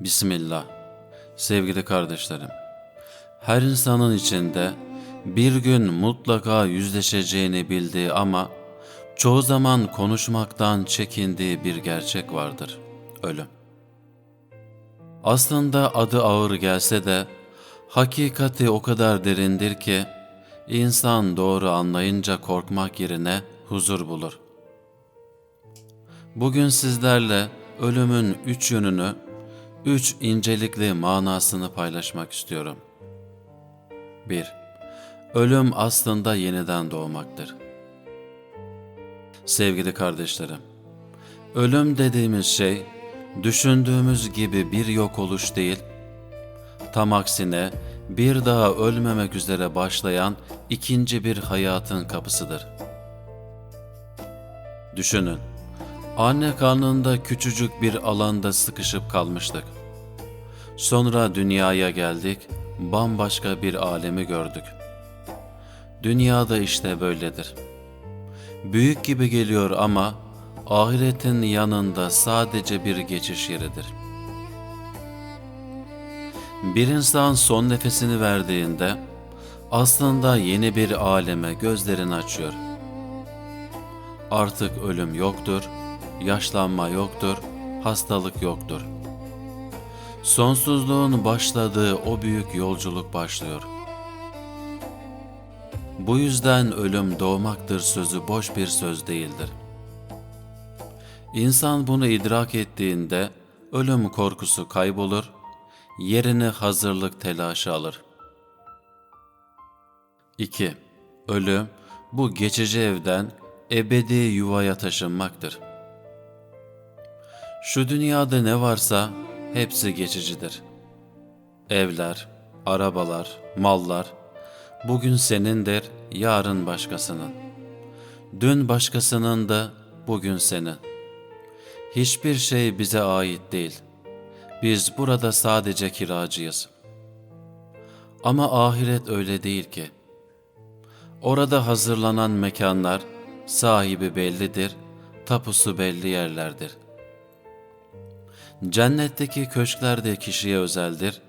Bismillah. Sevgili kardeşlerim, her insanın içinde bir gün mutlaka yüzleşeceğini bildiği ama çoğu zaman konuşmaktan çekindiği bir gerçek vardır. Ölüm. Aslında adı ağır gelse de hakikati o kadar derindir ki insan doğru anlayınca korkmak yerine huzur bulur. Bugün sizlerle ölümün üç yönünü, üç incelikli manasını paylaşmak istiyorum. 1. Ölüm aslında yeniden doğmaktır. Sevgili kardeşlerim, ölüm dediğimiz şey düşündüğümüz gibi bir yok oluş değil, tam aksine bir daha ölmemek üzere başlayan ikinci bir hayatın kapısıdır. Düşünün, anne karnında küçücük bir alanda sıkışıp kalmıştık. Sonra dünyaya geldik, bambaşka bir alemi gördük. Dünyada işte böyledir. Büyük gibi geliyor ama ahiretin yanında sadece bir geçiş yeridir. Bir insan son nefesini verdiğinde aslında yeni bir aleme gözlerini açıyor. Artık ölüm yoktur, yaşlanma yoktur, hastalık yoktur. Sonsuzluğun başladığı o büyük yolculuk başlıyor. Bu yüzden ölüm doğmaktır sözü boş bir söz değildir. İnsan bunu idrak ettiğinde ölüm korkusu kaybolur, yerini hazırlık telaşı alır. 2. Ölüm, bu geçici evden ebedi yuvaya taşınmaktır. Şu dünyada ne varsa hepsi geçicidir. Evler, arabalar, mallar, bugün senindir, yarın başkasının. Dün başkasının da bugün senin. Hiçbir şey bize ait değil. Biz burada sadece kiracıyız. Ama ahiret öyle değil ki. Orada hazırlanan mekanlar sahibi bellidir, tapusu belli yerlerdir. Cennetteki köşkler de kişiye özeldir,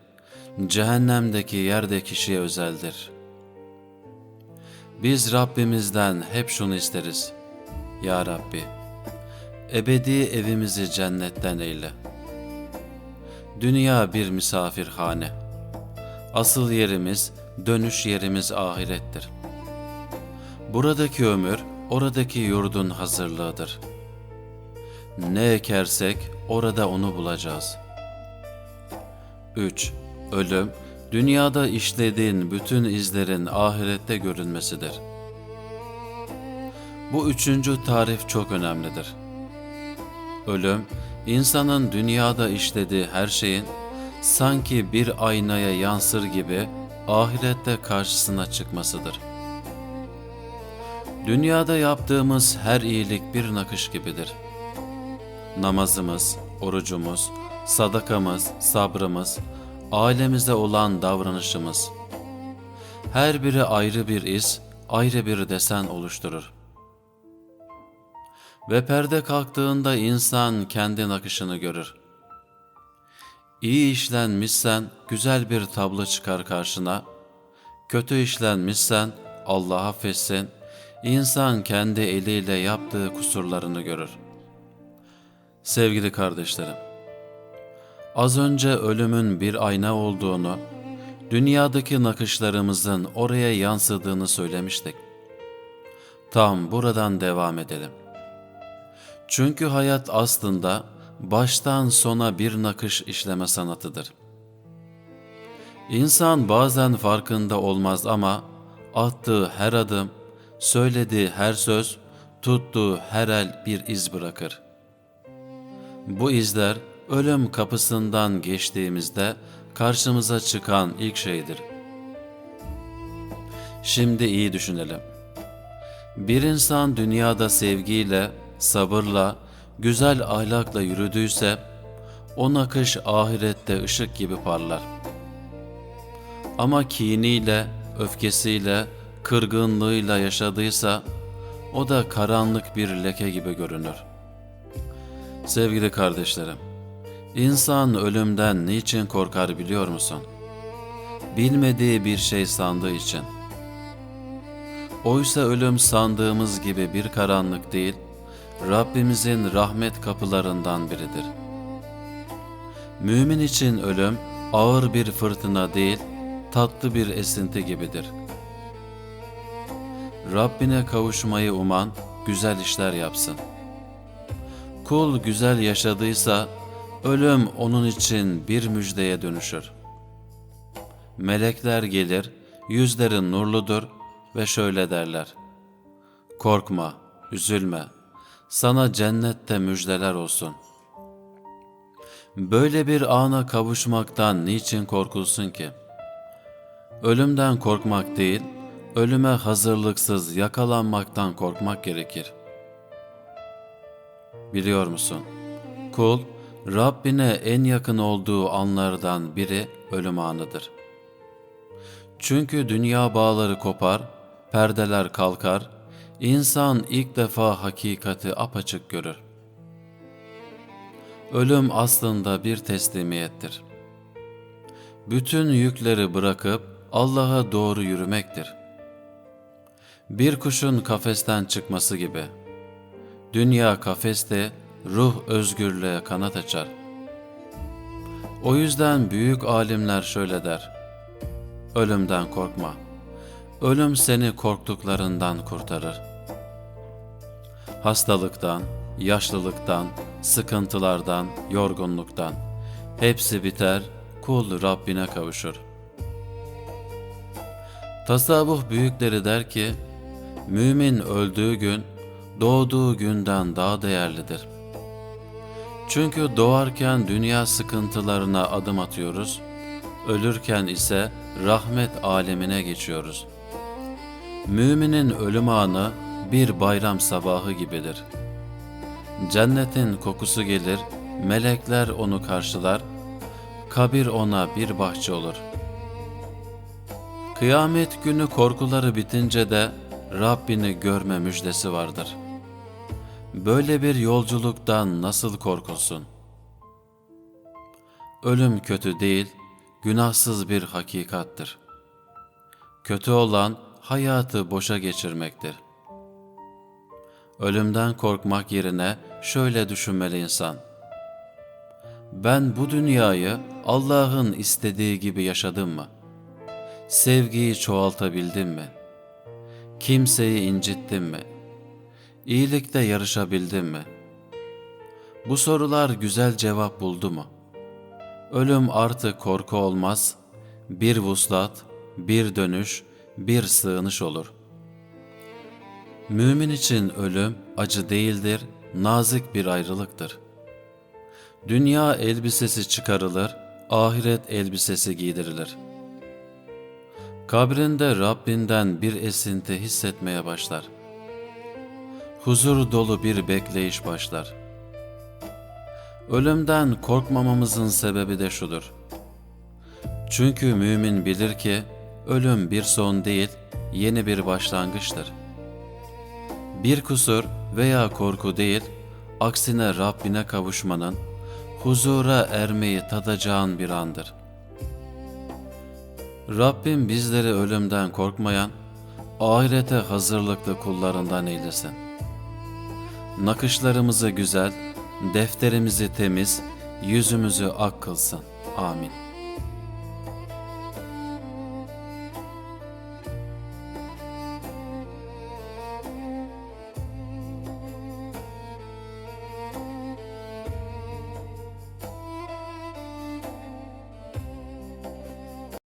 cehennemdeki yer de kişiye özeldir. Biz Rabbimizden hep şunu isteriz. Ya Rabbi, ebedi evimizi cennetten eyle. Dünya bir misafirhane. Asıl yerimiz, dönüş yerimiz ahirettir. Buradaki ömür, oradaki yurdun hazırlığıdır. Ne ekersek orada onu bulacağız. 3. Ölüm, dünyada işlediğin bütün izlerin ahirette görünmesidir. Bu üçüncü tarif çok önemlidir. Ölüm, insanın dünyada işlediği her şeyin sanki bir aynaya yansır gibi ahirette karşısına çıkmasıdır. Dünyada yaptığımız her iyilik bir nakış gibidir. Namazımız, orucumuz, sadakamız, sabrımız, ailemize olan davranışımız. Her biri ayrı bir iz, ayrı bir desen oluşturur. Ve perde kalktığında insan kendi nakışını görür. İyi işlenmişsen güzel bir tablo çıkar karşına, kötü işlenmişsen Allah affetsin, insan kendi eliyle yaptığı kusurlarını görür. Sevgili kardeşlerim, az önce ölümün bir ayna olduğunu, dünyadaki nakışlarımızın oraya yansıdığını söylemiştik. Tam buradan devam edelim. Çünkü hayat aslında baştan sona bir nakış işleme sanatıdır. İnsan bazen farkında olmaz ama attığı her adım, söylediği her söz, tuttuğu her el bir iz bırakır. Bu izler ölüm kapısından geçtiğimizde karşımıza çıkan ilk şeydir. Şimdi iyi düşünelim. Bir insan dünyada sevgiyle, sabırla, güzel ahlakla yürüdüyse, o nakış ahirette ışık gibi parlar. Ama kiniyle, öfkesiyle, kırgınlığıyla yaşadıysa, o da karanlık bir leke gibi görünür. Sevgili kardeşlerim, İnsan ölümden niçin korkar biliyor musun? Bilmediği bir şey sandığı için. Oysa ölüm sandığımız gibi bir karanlık değil, Rabbimizin rahmet kapılarından biridir. Mümin için ölüm ağır bir fırtına değil, tatlı bir esinti gibidir. Rabbine kavuşmayı uman güzel işler yapsın. Kul güzel yaşadıysa ölüm onun için bir müjdeye dönüşür. Melekler gelir, yüzlerin nurludur ve şöyle derler. Korkma, üzülme, sana cennette müjdeler olsun. Böyle bir ana kavuşmaktan niçin korkulsun ki? Ölümden korkmak değil, ölüme hazırlıksız yakalanmaktan korkmak gerekir. Biliyor musun? Kul, Rabbine en yakın olduğu anlardan biri ölüm anıdır. Çünkü dünya bağları kopar, perdeler kalkar, insan ilk defa hakikati apaçık görür. Ölüm aslında bir teslimiyettir. Bütün yükleri bırakıp Allah'a doğru yürümektir. Bir kuşun kafesten çıkması gibi. Dünya kafeste, ruh özgürlüğe kanat açar. O yüzden büyük alimler şöyle der. Ölümden korkma. Ölüm seni korktuklarından kurtarır. Hastalıktan, yaşlılıktan, sıkıntılardan, yorgunluktan hepsi biter, kul Rabbine kavuşur. Tasavvuf büyükleri der ki, mümin öldüğü gün doğduğu günden daha değerlidir. Çünkü doğarken dünya sıkıntılarına adım atıyoruz, ölürken ise rahmet alemine geçiyoruz. Müminin ölüm anı bir bayram sabahı gibidir. Cennetin kokusu gelir, melekler onu karşılar, kabir ona bir bahçe olur. Kıyamet günü korkuları bitince de Rabbini görme müjdesi vardır. Böyle bir yolculuktan nasıl korkulsun? Ölüm kötü değil, günahsız bir hakikattır. Kötü olan hayatı boşa geçirmektir. Ölümden korkmak yerine şöyle düşünmeli insan. Ben bu dünyayı Allah'ın istediği gibi yaşadım mı? Sevgiyi çoğaltabildim mi? Kimseyi incittim mi? İyilikte yarışabildim mi? Bu sorular güzel cevap buldu mu? Ölüm artık korku olmaz, bir vuslat, bir dönüş, bir sığınış olur. Mümin için ölüm acı değildir, nazik bir ayrılıktır. Dünya elbisesi çıkarılır, ahiret elbisesi giydirilir. Kabrinde Rabbinden bir esinti hissetmeye başlar. Huzur dolu bir bekleyiş başlar. Ölümden korkmamamızın sebebi de şudur. Çünkü mümin bilir ki ölüm bir son değil, yeni bir başlangıçtır. Bir kusur veya korku değil, aksine Rabbine kavuşmanın, huzura ermeyi tadacağın bir andır. Rabbim bizleri ölümden korkmayan, ahirete hazırlıklı kullarından eylesin. Nakışlarımızı güzel, defterimizi temiz, yüzümüzü ak kılsın. Amin.